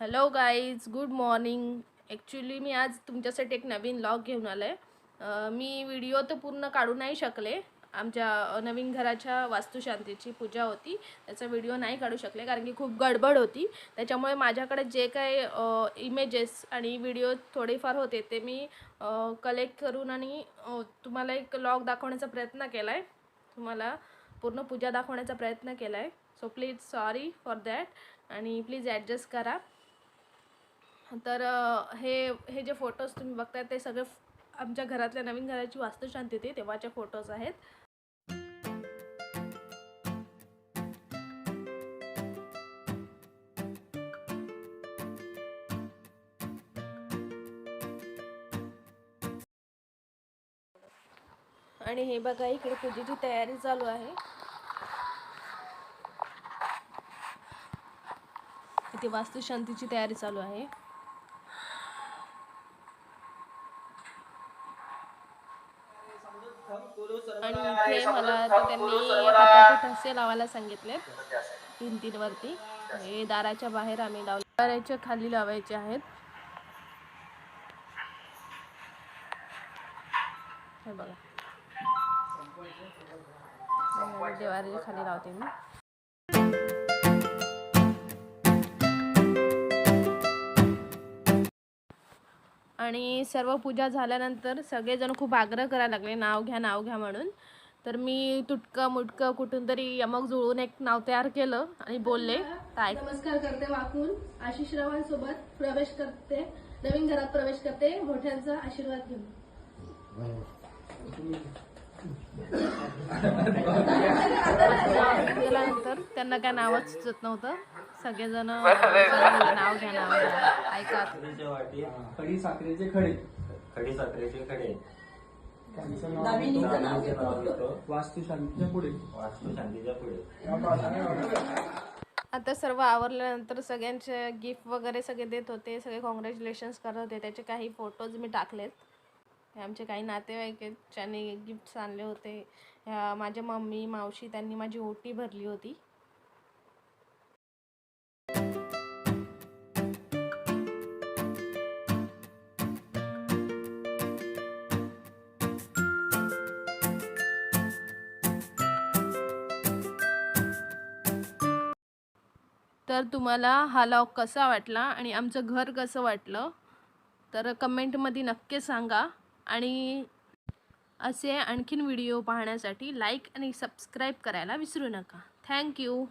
Hello guys good morning actually मी आज तुमच्यासाठी एक नवीन लॉग घेऊन आलो. आहे मी व्हिडिओ तर पूर्ण काढू नाही शकले. आमच्या नवीन घराच्या वास्तुशांतीची पूजा होती. त्याचा व्हिडिओ नाही काढू शकले कारण की खूप गडबड होती. त्याच्यामुळे माझ्याकडे जे काही इमेजेस आणि व्हिडिओ थोडेफार होते ते मी कलेक्ट करून आणि तुम्हाला एक लॉग दाखवण्याचा प्रयत्न केला आहे तुम्हाला पूर्ण पूजा दाखवण्याचा प्रयत्न केला आहे so please sorry for that आणि प्लीज ॲडजस्ट करा. तर हे हे जे फोटोज तुम्ही बघताय ते सगळे आमच्या घरातल्या नवीन घराची वास्तुशांती होती तेव्हाचे फोटोज आहेत. आणि हे बघा इकडे पूजेची तयारी चालू आहे. इथे वास्तुशांतीची तयारी चालू आहे. आणि इथे मला तर त्यांनी हाताचे ठसे लावायला सांगितले. भिंतींवरती हे दाराच्या बाहेर आम्ही लावले. दाराच्या खाली लावायचे आहेत. हे बघा. देवाऱ्याच्या खाली लावते मी. आणि सर्व पूजा झाल्यानंतर सगळेजण खूप आग्रह करायला लागले नाव घ्या नाव घ्या म्हणून. तर मी तुटकं मुटकं कुठून तरी यमक जुळून एक नाव तयार केलं आणि बोलले काय नमस्कार करते वाकून आशिष सोबत प्रवेश करते नवीन घरात प्रवेश करते मोठ्यांचा आशीर्वाद घेऊन. त्यांना काय नावच सुचत नव्हतं. सगळेजण नाव घ्या नाव घ्या. ऐका. साखरेचे वाटी खडी साखरेचे खडे. खडी साखरेचे खडे. त्यांचं नाव नावाचं घेतो. नाव घेतो वास्तू शांतीच्या पुढे. वास्तू शांतीच्या पुढे. आता सर्व आवरल्यानंतर सगळ्यांचे गिफ्ट वगैरे सगळे देत होते सगळे कॉंग्रॅच्युलेशन्स करत होते. त्याचे काही फोटोज मी टाकलेत. हे आमचे काही नातेवाईक आहेत ज्यांनी गिफ्ट्स आणले होते. ह्या माझ्या मम्मी मावशी त्यांनी माझी ओटी भरली होती. तर तुम्हाला हा लॉक कसा वाटला आणि आमचं घर कसं वाटलं? तर कमेंटमध्ये नक्की सांगा आणि असे आणखीन व्हिडिओ पाहण्यासाठी लाईक आणि सबस्क्राईब करायला विसरू नका. थँक्यू